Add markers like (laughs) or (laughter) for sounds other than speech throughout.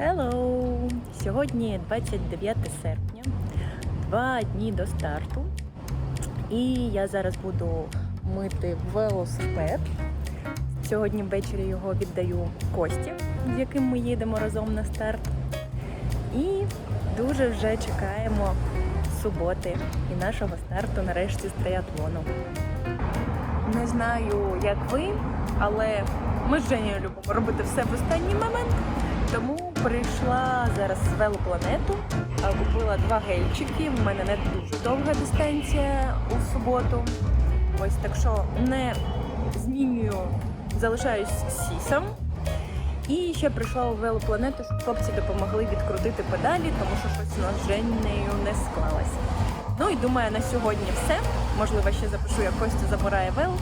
Hello! Сьогодні 29 серпня, два дні до старту. І я зараз буду мити велосипед. Сьогодні ввечері його віддаю Кості, з яким ми їдемо разом на старт. І дуже вже чекаємо суботи і нашого старту нарешті з триатлону. Не знаю, як ви, але ми з Женєю любимо робити все в останній момент. Тому прийшла зараз з велопланету, купила два гельчики. В мене не дуже довга дистанція у суботу. Ось так що не змінюю, залишаюсь сісом. І ще прийшла у велопланету, щоб хлопці допомогли відкрутити педалі, тому що щось у нас з Женєю не склалось. Ну і думаю, на сьогодні все. Можливо, ще запишу, як Костя забирає вел.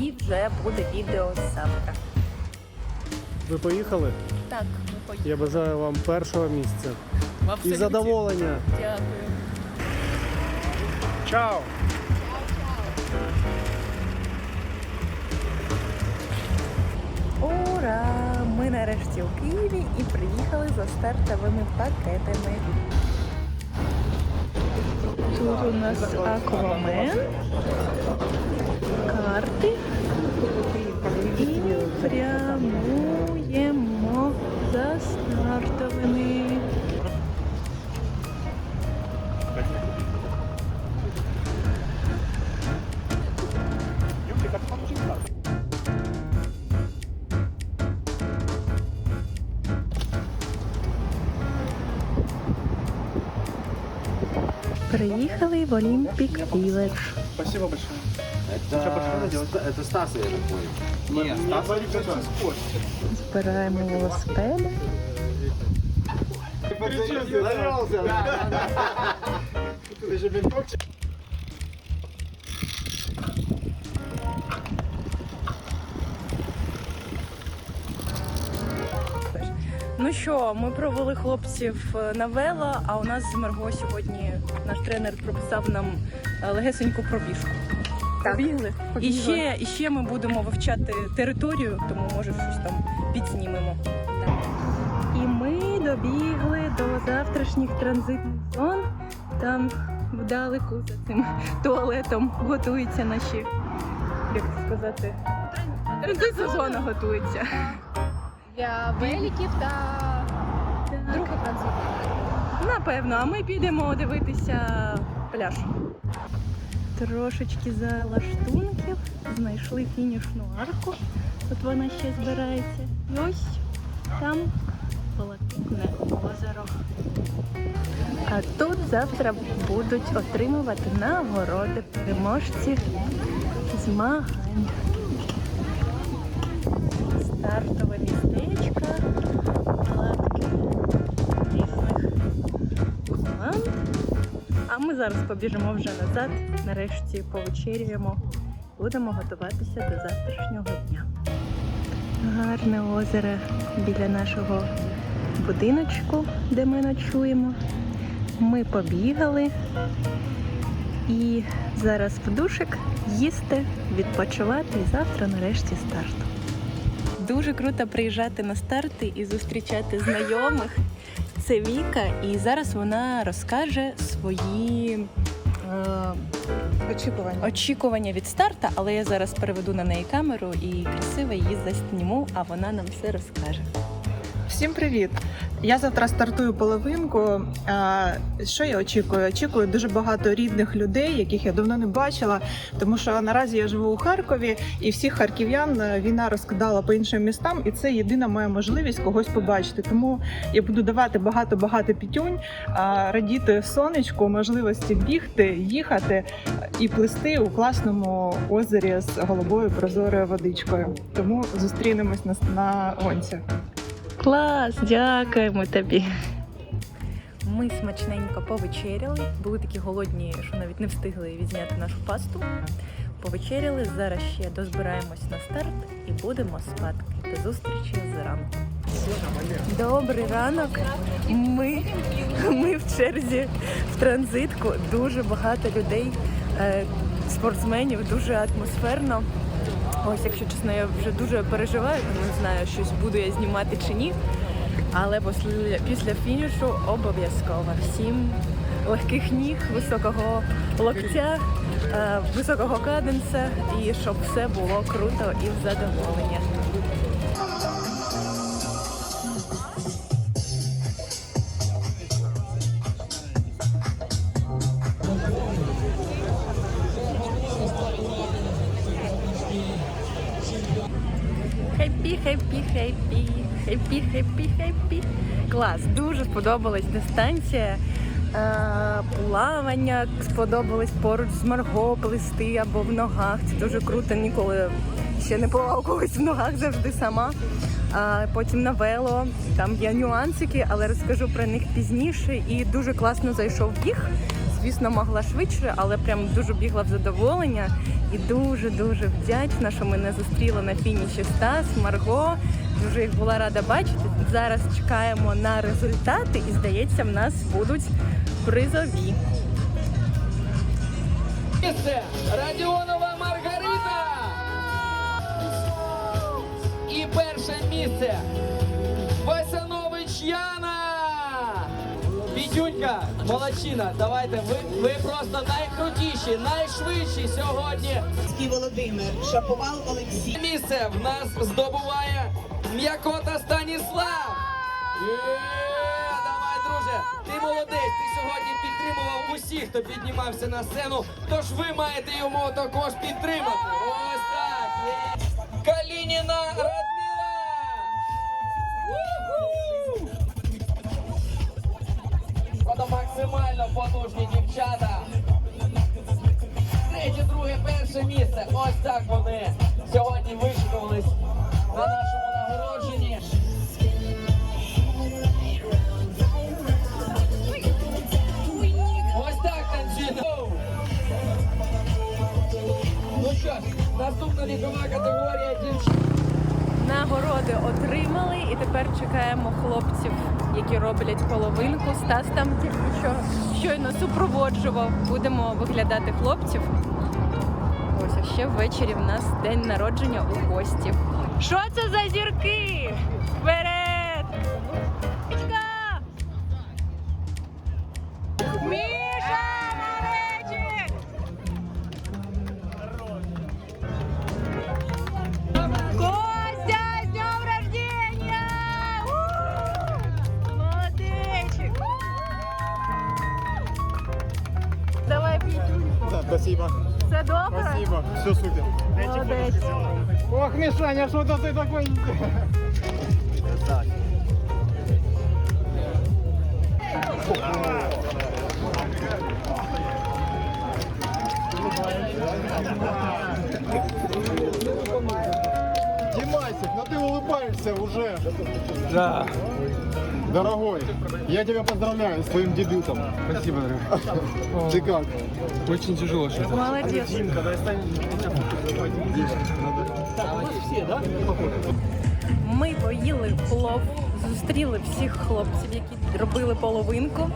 І вже буде відео завтра. Ви поїхали? Так, ми поїхали. Я бажаю вам першого місця і задоволення. Дякую. Чао! Ура! Ми нарешті у Києві і приїхали за стартовими пакетами. Тут у нас Аквамен, карти і прямуємо за стартовими. Приїхали в Олімпік Віледж. Спасибо большое. Это, это Стас, я так понял. Нет, Стас Збираємо велосипеди. Ну що, ми провели хлопців е, на вело, а у нас з Марго сьогодні наш тренер прописав нам е, легесеньку пробіжку. Побігли. І ще, і ще ми будемо вивчати територію, тому може щось там підснімемо. Добігли до завтрашніх транзитних зон. Там вдалеку за цим туалетом готуються наші, як це сказати, транзитна зона готується. для великів та другий транзит. Напевно, а ми підемо дивитися пляж. Трошечки за лаштунків знайшли фінішну арку. От вона ще збирається. І ось там Блакитне озеро. А тут завтра будуть отримувати нагороди переможці змагань. Стартове містечко, палатки різних. А ми зараз побіжимо вже назад. Нарешті повечерюємо. Будемо готуватися до завтрашнього дня. Гарне озеро біля нашого будиночку, де ми ночуємо. Ми побігали і зараз в душик їсти, відпочивати і завтра нарешті старт. Дуже круто приїжджати на старти і зустрічати знайомих. Це Віка, і зараз вона розкаже свої е, Очікування. очікування від старта, але я зараз переведу на неї камеру і красиво її засніму, а вона нам все розкаже. Всім привіт! Я завтра стартую половинку. Що я очікую? Очікую дуже багато рідних людей, яких я давно не бачила, тому що наразі я живу у Харкові, і всіх харків'ян е, війна розкидала по іншим містам, і це єдина моя можливість когось побачити. Тому я буду давати багато-багато пітюнь, радіти сонечку, можливості бігти, їхати і плисти у класному озері з голубою прозорою водичкою. Тому зустрінемось на, на гонці. Клас, дякуємо тобі. Ми смачненько повечеряли, були такі голодні, що навіть не встигли відзняти нашу пасту. Повечеряли, зараз ще дозбираємось на старт і будемо спадки. До зустрічі зранку. Добрий ранок. Ми, ми в черзі в транзитку. Дуже багато людей, е, спортсменів, дуже атмосферно. Ось, якщо чесно, я вже дуже переживаю, тому не знаю, щось буду я знімати чи ні. Але після, після фінішу обов'язково всім легких ніг, високого локтя, е, високого каденса і щоб все було круто і в задоволення. Хеппі, хеппі, хеппі, хеппі. Клас, дуже сподобалась дистанція. Е, плавання сподобалось поруч з Марго плисти або в ногах. Це дуже круто. Ніколи ще не плавав когось в ногах, завжди сама. А потім на вело. Там є нюансики, але розкажу про них пізніше. І дуже класно зайшов біг. Звісно, могла швидше, але прям дуже бігла в задоволення. І дуже дуже вдячна, що мене зустріла на фініші Стас, Марго. Дуже їх була рада бачити. Зараз чекаємо на результати, і здається, в нас будуть призові. Місце Радіонова Маргарита. І перше місце Васянович Яна. Вітюнька, молодчина, давайте, ви, ви просто найкрутіші, найшвидші сьогодні. Володимир, Шаповал Олексій. Місце в нас здобуває М'якота Станіслав. Є, давай, друже, ти молодець. Ти сьогодні підтримував усіх, хто піднімався на сцену. Тож ви маєте йому також підтримати. Ось так. Є. Калініна Радмила. Потужні дівчата. Третє, друге, перше місце. Ось так вони сьогодні вишикувались на нашому нагородженні. Ось так танцює. Ну що ж, наступна вікова категорія дівчат. Нагороди отримали, і тепер чекаємо хлопців, які роблять половинку. Стас там що щойно супроводжував. Будемо виглядати хлопців. Ось а ще ввечері в нас день народження у гостів. Що це за зірки? спасибо. Все добре? Спасибо. Все супер. Молодець. Ох, Мишаня, что-то ты такой... Так. Димасик, ну ты улыбаешься уже. Да. Дорогой, я тебя поздравляю с твоим дебютом. Спасибо, дорогой. (laughs) Ты как? Очень тяжело сейчас. Молодець. Ми поїли плов, зустріли всіх хлопців, які робили половинку.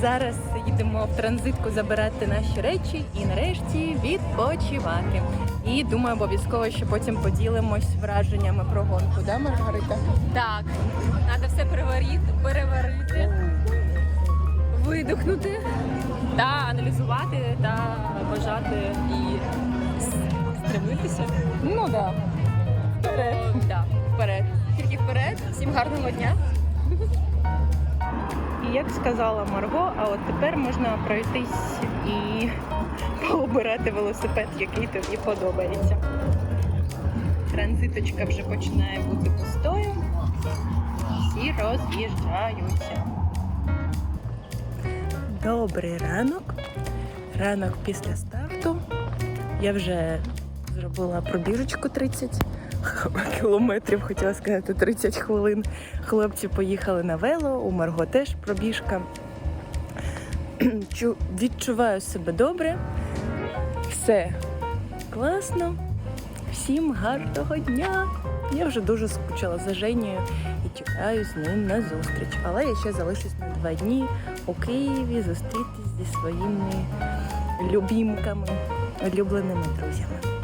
Зараз їдемо в транзитку забирати наші речі і нарешті відпочивати. І думаю, обов'язково, що потім поділимось враженнями про гонку. Да, Маргарита? Так, треба все переварити, переварити, видихнути та аналізувати та бажати і стремитися. Ну так. Да. Вперед. Вперед. Тільки вперед. Всім гарного дня. І як сказала Марго, а от тепер можна пройтись і пообирати велосипед, який тобі подобається. Транзиточка вже починає бути пустою. Всі роз'їжджаються. Добрий ранок. Ранок після старту. Я вже зробила пробіжечку 30 (laughs) кілометрів, хотіла сказати 30 хвилин. Хлопці поїхали на вело, у Марго теж пробіжка. Чу- Відчуваю себе добре. Все класно. Всім гарного дня. Я вже дуже скучила за Женєю і чекаю з ним на зустріч. Але я ще залишусь на два дні у Києві зустрітись зі своїми любімками, улюбленими друзями.